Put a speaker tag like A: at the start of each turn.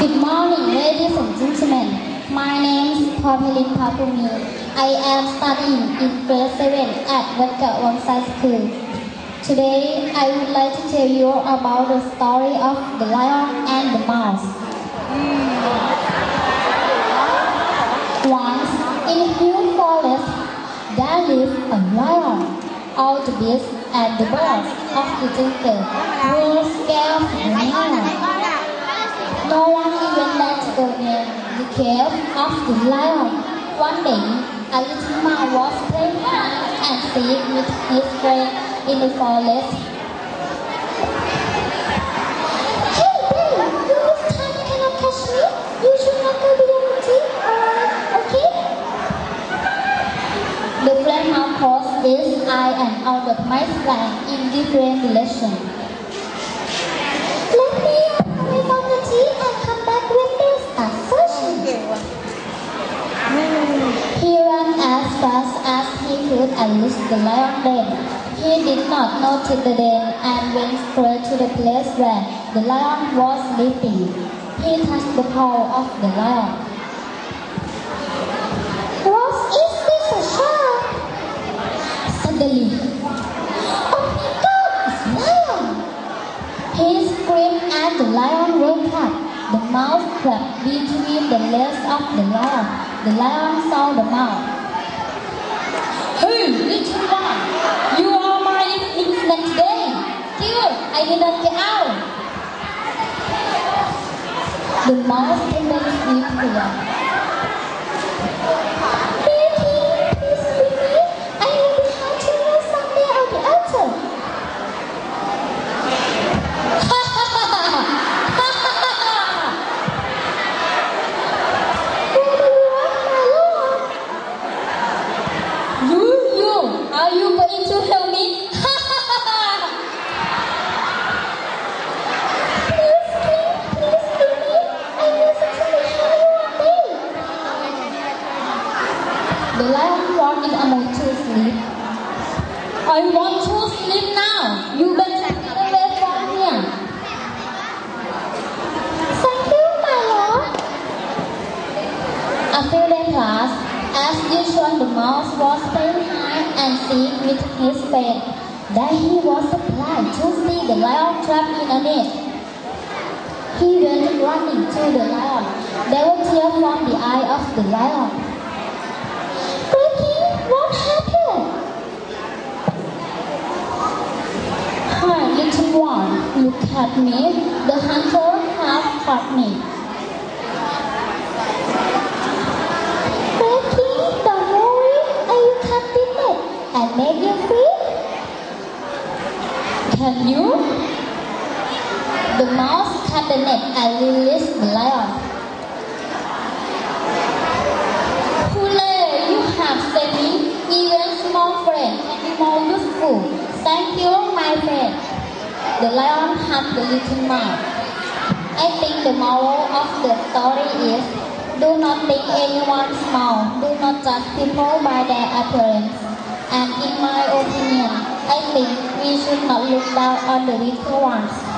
A: Good morning, ladies and gentlemen. My name is Pamela Papumi. I am studying in grade 7 at Wadka Wamsai School. Today, I would like to tell you about the story of the lion and the mouse. Once, in a huge forest, there lived a lion. All the beasts and the birds of the jungle were scared of the lion. No one even let go near the cave of the lion. One day, a little mouse was playing hide and seek with his friend in the forest. Hey this time cannot catch me. You should not the alright? Okay? The friend now crossed his eye and out of my flying in different directions. And reached the lion den. He did not notice the den and went straight to the place where the lion was sleeping. He touched the paw of the lion. What is this a? Suddenly, oh my God, it's lion! He screamed and the lion woke up. The mouse crept between the legs of the lion. The lion saw the mouse. Hey, little one, you are my infant today. The mouse sleeping. Baby, please. I the. You, you, are The lion roared in a to sleep. I want to sleep now. You better get away from here. Thank you, my lord. A few days passed. As usual, the mouse was playing hide and seek with his friend. Then he was surprised to see the lion trapped in a net. He went running to the lion. There were tears from the eye of the lion. One, look at me. The hunter has caught me. Becky, don't worry, I will cut the net and make you free. Can you? The mouse cut the net and released the lion. Hooray, you have saved me. Even small friend can be more useful. Thank you, my friend. The lion hugged the little mouse. I think the moral of the story is do not think anyone small. Do not judge people by their appearance. And in my opinion, I think we should not look down on the little ones.